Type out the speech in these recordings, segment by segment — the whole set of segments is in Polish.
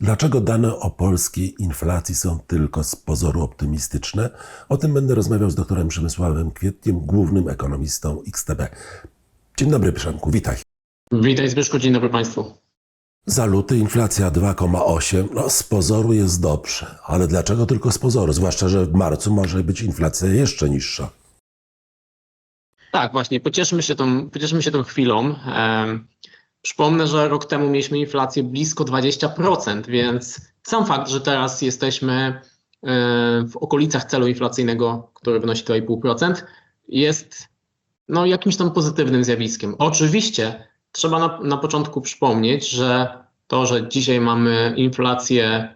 Dlaczego dane o polskiej inflacji są tylko z pozoru optymistyczne? O tym będę rozmawiał z doktorem Przemysławem Kwietniem, głównym ekonomistą XTB. Dzień dobry, Przemku, witaj. Witaj Zbyszku, dzień dobry Państwu. Za luty inflacja 2,8. No, z pozoru jest dobrze, ale dlaczego tylko z pozoru? Zwłaszcza, że w marcu może być inflacja jeszcze niższa. Tak, właśnie, pocieszmy się tą, pocieszmy się tą chwilą. Przypomnę, że rok temu mieliśmy inflację blisko 20%, więc sam fakt, że teraz jesteśmy e, w okolicach celu inflacyjnego, który wynosi 2,5%, jest no, jakimś tam pozytywnym zjawiskiem. Oczywiście trzeba na, na początku przypomnieć, że to, że dzisiaj mamy inflację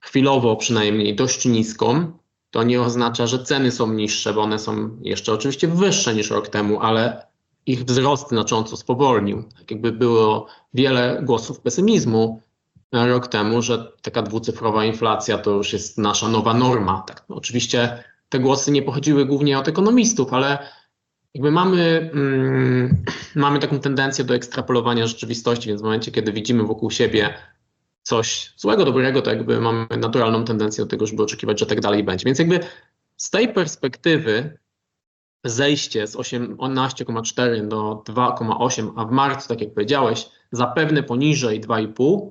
chwilowo przynajmniej dość niską, to nie oznacza, że ceny są niższe, bo one są jeszcze oczywiście wyższe niż rok temu, ale ich wzrost znacząco spowolnił. Tak jakby było wiele głosów pesymizmu rok temu, że taka dwucyfrowa inflacja to już jest nasza nowa norma. Tak, no oczywiście te głosy nie pochodziły głównie od ekonomistów, ale jakby mamy, mm, mamy taką tendencję do ekstrapolowania rzeczywistości, więc w momencie, kiedy widzimy wokół siebie coś złego, dobrego, to jakby mamy naturalną tendencję do tego, żeby oczekiwać, że tak dalej będzie. Więc jakby z tej perspektywy zejście z 18,4 do 2,8, a w marcu, tak jak powiedziałeś, zapewne poniżej 2,5,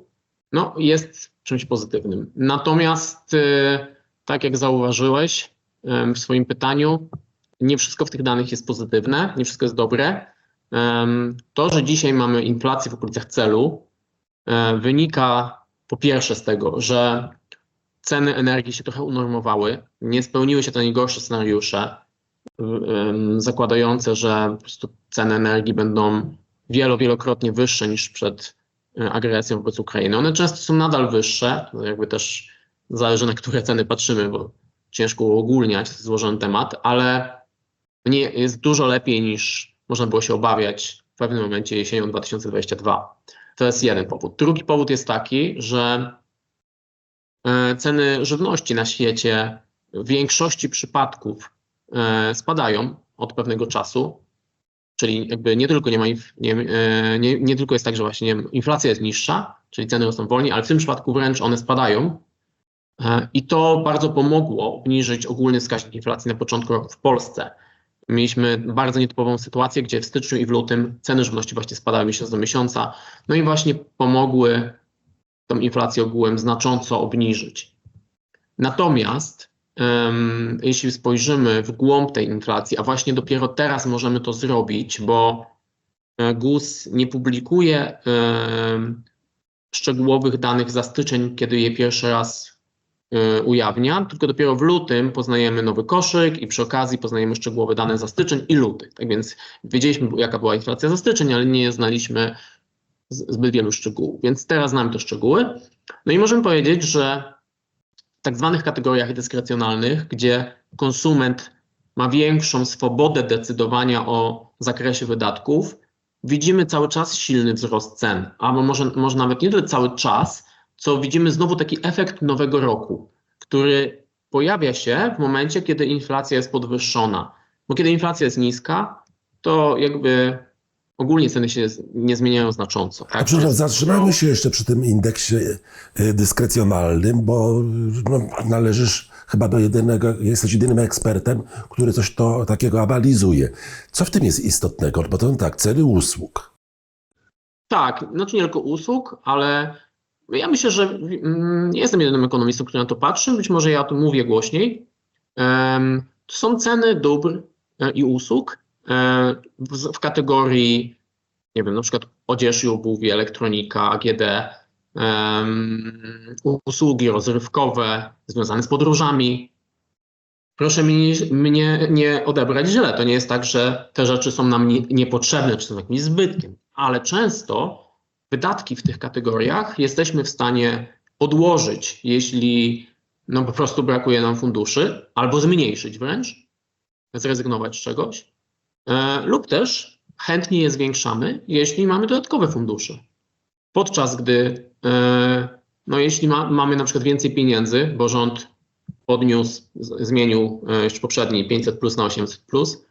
no jest czymś pozytywnym. Natomiast, y, tak jak zauważyłeś w swoim pytaniu, nie wszystko w tych danych jest pozytywne, nie wszystko jest dobre. To, że dzisiaj mamy inflację w okolicach celu, e, wynika po pierwsze z tego, że ceny energii się trochę unormowały, nie spełniły się te najgorsze scenariusze, zakładające, że po prostu ceny energii będą wielo, wielokrotnie wyższe niż przed e, agresją wobec Ukrainy. One często są nadal wyższe, jakby też zależy na które ceny patrzymy, bo ciężko uogólniać, złożony temat, ale nie, jest dużo lepiej niż można było się obawiać w pewnym momencie jesienią 2022. To jest jeden powód. Drugi powód jest taki, że e, ceny żywności na świecie w większości przypadków spadają od pewnego czasu. Czyli jakby nie tylko nie ma nie, e, nie, nie tylko jest tak, że właśnie inflacja jest niższa, czyli ceny rosną wolniej, ale w tym przypadku wręcz one spadają. E, I to bardzo pomogło obniżyć ogólny wskaźnik inflacji na początku roku w Polsce. Mieliśmy bardzo nietypową sytuację, gdzie w styczniu i w lutym ceny żywności właśnie spadały miesiąc do miesiąca, no i właśnie pomogły tą inflację ogółem znacząco obniżyć. Natomiast jeśli spojrzymy w głąb tej inflacji, a właśnie dopiero teraz możemy to zrobić, bo e, GUS nie publikuje szczegółowych danych za styczeń, kiedy je pierwszy raz y, ujawnia, tylko dopiero w lutym poznajemy nowy koszyk i przy okazji poznajemy szczegółowe dane za styczeń i luty. Tak więc wiedzieliśmy, jaka była inflacja za styczeń, ale nie znaliśmy zbyt wielu szczegółów. Więc teraz znamy te szczegóły. No i możemy powiedzieć, że tak zwanych kategoriach dyskrecjonalnych, gdzie konsument ma większą swobodę decydowania o zakresie wydatków, widzimy cały czas silny wzrost cen, albo może, może nawet nie tyle cały czas, co widzimy znowu taki efekt nowego roku, który pojawia się w momencie, kiedy inflacja jest podwyższona. Bo kiedy inflacja jest niska, to jakby ogólnie ceny się nie zmieniają znacząco. A Tak? przepraszam, zatrzymajmy się jeszcze przy tym indeksie y, dyskrecjonalnym, bo no, należysz chyba do jedynego, jesteś jedynym ekspertem, który coś to takiego analizuje. Co w tym jest istotnego? Bo to tak, ceny usług. Tak, znaczy nie tylko usług, ale ja myślę, że mm, nie jestem jedynym ekonomistą, który na to patrzy. Być może ja o tym mówię głośniej. To są ceny dóbr e, i usług e, w, kategorii, nie wiem, na przykład odzież i elektronika, AGD, usługi rozrywkowe związane z podróżami. Proszę mnie, mnie nie odebrać źle. To nie jest tak, że te rzeczy są nam nie, niepotrzebne, czy są jakimś zbytkiem, ale często wydatki w tych kategoriach jesteśmy w stanie odłożyć, jeśli no po prostu brakuje nam funduszy, albo zmniejszyć wręcz, zrezygnować z czegoś, lub też chętnie je zwiększamy, jeśli mamy dodatkowe fundusze. Podczas gdy, e, no jeśli ma, mamy na przykład więcej pieniędzy, bo rząd podniósł, zmienił e, jeszcze poprzedni 500 plus na 800 plus,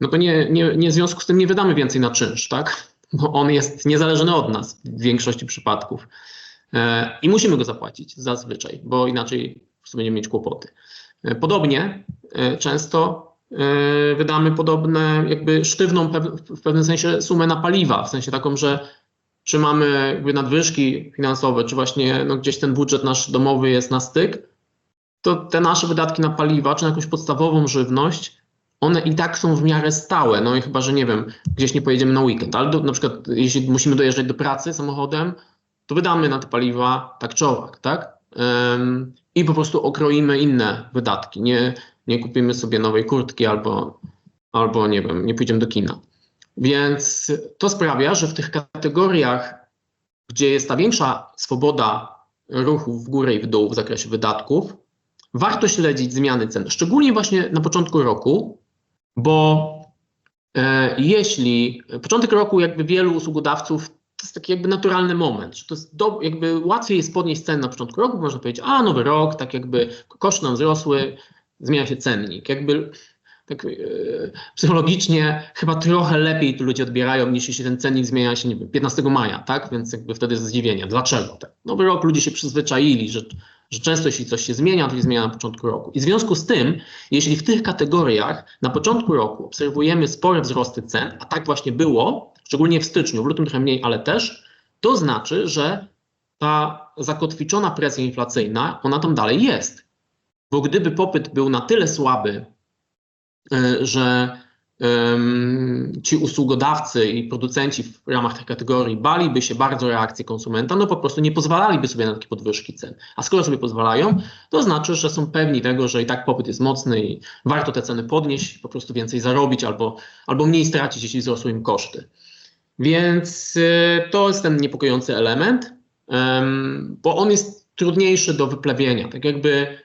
no to nie, nie, nie w związku z tym nie wydamy więcej na czynsz, tak? Bo on jest niezależny od nas w większości przypadków. E, I musimy go zapłacić zazwyczaj, bo inaczej będziemy mieć kłopoty. E, Podobnie e, często e, wydamy podobne, jakby sztywną w pewnym sensie sumę na paliwa, w sensie taką, że czy mamy jakby nadwyżki finansowe, czy właśnie no, gdzieś ten budżet nasz domowy jest na styk, to te nasze wydatki na paliwa, czy na jakąś podstawową żywność, one i tak są w miarę stałe. No i chyba, że nie wiem, gdzieś nie pojedziemy na weekend, ale do, na przykład jeśli musimy dojeżdżać do pracy samochodem, to wydamy na te paliwa tak czy owak, tak? I po prostu okroimy inne wydatki. Nie, nie kupimy sobie nowej kurtki albo, albo nie wiem, nie pójdziemy do kina. Więc to sprawia, że w tych kategoriach, gdzie jest ta większa swoboda ruchu w górę i w dół w zakresie wydatków, warto śledzić zmiany cen, szczególnie właśnie na początku roku, bo e, jeśli początek roku jakby wielu usługodawców jest taki jakby naturalny moment, że to jest do, jakby łatwiej jest podnieść ceny na początku roku, można powiedzieć, a nowy rok, tak jakby koszty nam wzrosły, zmienia się cennik, jakby tak e, psychologicznie chyba trochę lepiej to ludzie odbierają niż jeśli ten cennik zmienia się, nie wiem, 15 maja, tak, więc jakby wtedy jest zdziwienie, dlaczego tak? Nowy rok ludzie się przyzwyczaili, że że często jeśli coś się zmienia, to się zmienia na początku roku. I w związku z tym, jeśli w tych kategoriach na początku roku obserwujemy spore wzrosty cen, a tak właśnie było, szczególnie w styczniu, w lutym trochę mniej, ale też, to znaczy, że ta zakotwiczona presja inflacyjna, ona tam dalej jest. Bo gdyby popyt był na tyle słaby, y, że ci usługodawcy i producenci w ramach tych kategorii baliby się bardzo reakcji konsumenta, no po prostu nie pozwalaliby sobie na takie podwyżki cen. A skoro sobie pozwalają, to znaczy, że są pewni tego, że i tak popyt jest mocny i warto te ceny podnieść, po prostu więcej zarobić albo, albo mniej stracić, jeśli wzrosły im koszty. Więc y, to jest ten niepokojący element, bo on jest trudniejszy do wyplewienia. Tak jakby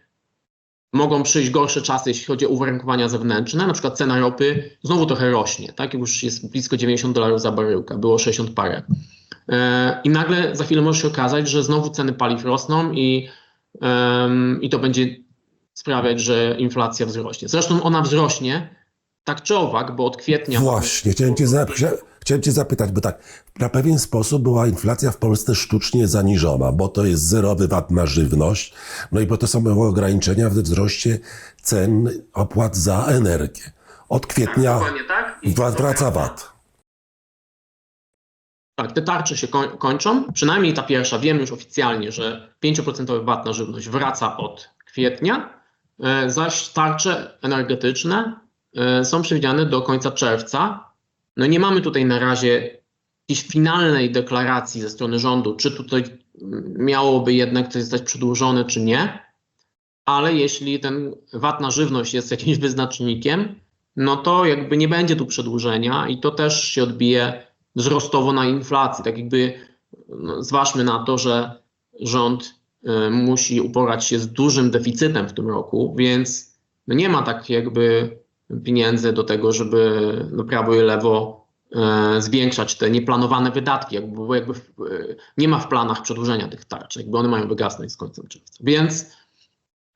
mogą przyjść gorsze czasy, jeśli chodzi o uwarunkowania zewnętrzne, na przykład cena ropy znowu trochę rośnie, tak? Już jest blisko 90 dolarów za baryłkę, było 60 parę. E, I nagle za chwilę może się okazać, że znowu ceny paliw rosną i, i to będzie sprawiać, że inflacja wzrośnie. Zresztą ona wzrośnie tak czy owak, bo od kwietnia... Właśnie, chciałem cię, zap- chcia- chciałem cię zapytać, bo tak, na pewien sposób była inflacja w Polsce sztucznie zaniżona, bo to jest zerowy VAT na żywność, no i bo to są ograniczenia w wzroście cen opłat za energię. Od kwietnia tak. I- wa- wraca VAT. Tak, te tarcze się koń, kończą. Przynajmniej ta pierwsza, wiemy już oficjalnie, że 5% VAT na żywność wraca od kwietnia, e, zaś tarcze energetyczne są przewidziane do końca czerwca. No nie mamy tutaj na razie jakiejś finalnej deklaracji ze strony rządu, czy tutaj mm, miałoby jednak coś zostać przedłużone, czy nie. Ale jeśli ten VAT na żywność jest jakimś wyznacznikiem, no to jakby nie będzie tu przedłużenia i to też się odbije wzrostowo na inflacji. Tak jakby no, zważmy na to, że rząd y, musi uporać się z dużym deficytem w tym roku, więc no, nie ma tak jakby pieniędzy do tego, żeby no, prawo i lewo e, zwiększać te nieplanowane wydatki, jakby, bo jakby e, nie ma w planach przedłużenia tych tarcz, jakby one mają wygasnąć z końcem czerwca. Więc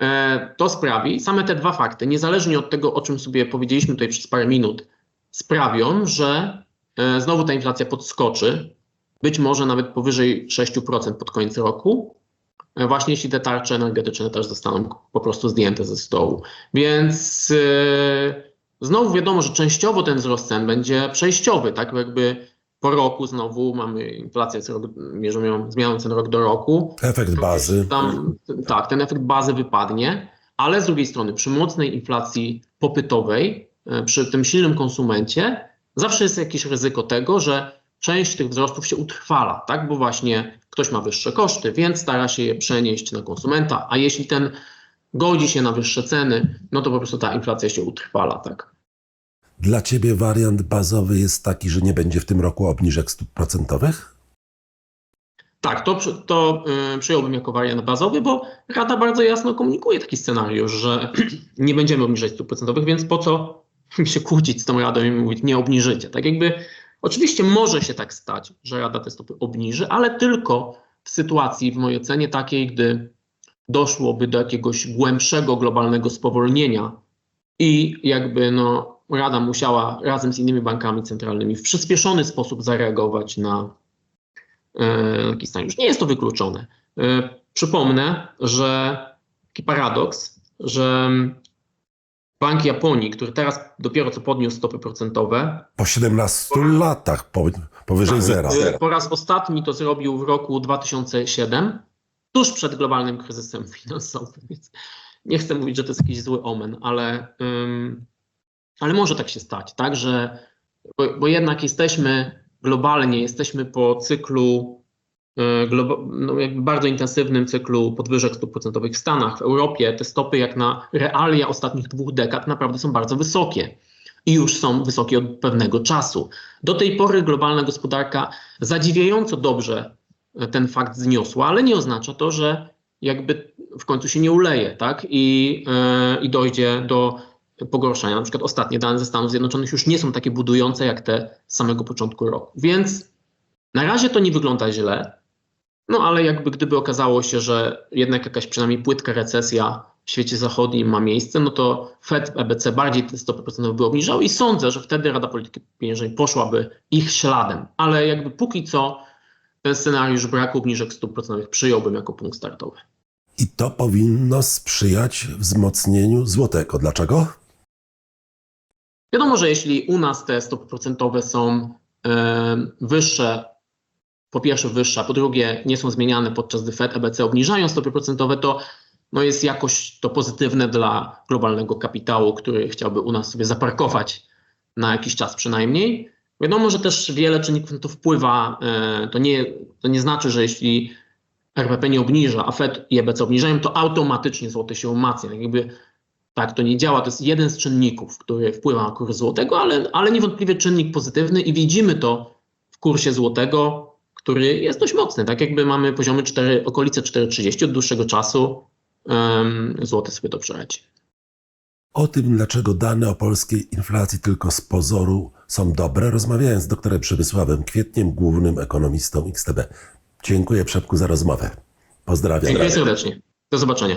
e, to sprawi, same te dwa fakty, niezależnie od tego, o czym sobie powiedzieliśmy tutaj przez parę minut, sprawią, że znowu ta inflacja podskoczy, być może nawet powyżej 6% pod koniec roku, właśnie jeśli te tarcze energetyczne też zostaną po prostu zdjęte ze stołu. Więc znowu wiadomo, że częściowo ten wzrost cen będzie przejściowy, tak jakby po roku znowu mamy inflację, mierzymy ją zmianą cen rok do roku, Efekt bazy. tam, tak, ten efekt bazy wypadnie, ale z drugiej strony przy mocnej inflacji popytowej, e, przy tym silnym konsumencie, zawsze jest jakieś ryzyko tego, że część tych wzrostów się utrwala, tak? Bo właśnie ktoś ma wyższe koszty, więc stara się je przenieść na konsumenta, a jeśli ten godzi się na wyższe ceny, no to po prostu ta inflacja się utrwala, tak? Dla ciebie wariant bazowy jest taki, że nie będzie w tym roku obniżek stóp procentowych? Tak, to, to y, przyjąłbym jako wariant bazowy, bo Rada bardzo jasno komunikuje taki scenariusz, że nie będziemy obniżać stóp procentowych, więc po co się kłócić z tą Radą i mówić nie obniżycie. Tak jakby oczywiście może się tak stać, że Rada te stopy obniży, ale tylko w sytuacji, w mojej ocenie, takiej, gdy doszłoby do jakiegoś głębszego globalnego spowolnienia i jakby no, Rada musiała razem z innymi bankami centralnymi w przyspieszony sposób zareagować na e, taki scenariusz. Nie jest to wykluczone. E, Przypomnę, że taki paradoks, że Bank Japonii, który teraz dopiero co podniósł stopy procentowe, Po 17 latach po, powyżej zera. e, po raz ostatni to zrobił w roku 2007, tuż przed globalnym kryzysem finansowym. Więc nie chcę mówić, że to jest jakiś zły omen, ale, ale może tak się stać, tak, że bo, bo jednak jesteśmy globalnie, jesteśmy po cyklu y, no bardzo intensywnym cyklu podwyżek stóp procentowych w Stanach, w Europie te stopy jak na realia ostatnich dwóch dekad naprawdę są bardzo wysokie i już są wysokie od pewnego czasu. Do tej pory globalna gospodarka zadziwiająco dobrze e, ten fakt zniosła, ale nie oznacza to, że jakby w końcu się nie uleje, tak? I, e, i dojdzie do pogorszenia. Na przykład ostatnie dane ze Stanów Zjednoczonych już nie są takie budujące jak te z samego początku roku. Więc na razie to nie wygląda źle, no ale jakby gdyby okazało się, że jednak jakaś przynajmniej płytka recesja w świecie zachodnim ma miejsce, no to Fed, EBC bardziej te stopy procentowe by obniżały i sądzę, że wtedy Rada Polityki Pieniężnej poszłaby ich śladem. Ale jakby póki co ten scenariusz braku obniżek stóp procentowych przyjąłbym jako punkt startowy. I to powinno sprzyjać wzmocnieniu złotego. Dlaczego? Wiadomo, że jeśli u nas te stopy procentowe są e, wyższe, po pierwsze wyższe, a po drugie nie są zmieniane podczas gdy Fed, EBC obniżają stopy procentowe, to no jest jakoś to pozytywne dla globalnego kapitału, który chciałby u nas sobie zaparkować na jakiś czas przynajmniej. Wiadomo, że też wiele czynników na to wpływa. e, To nie, to nie znaczy, że jeśli RPP nie obniża, a Fed i EBC obniżają, to automatycznie złoty się umacnia. Tak Jakby tak to nie działa. To jest jeden z czynników, który wpływa na kurs złotego, ale, ale niewątpliwie czynnik pozytywny i widzimy to w kursie złotego, który jest dość mocny. Tak jakby mamy poziomy 4, okolice 4,30 od dłuższego czasu. Um, złoty sobie dobrze radzi. O tym, dlaczego dane o polskiej inflacji tylko z pozoru są dobre, rozmawiałem z doktorem Przemysławem Kwietniem, głównym ekonomistą XTB. Dziękuję Przepku za rozmowę. Pozdrawiam. Dziękuję serdecznie. Do zobaczenia.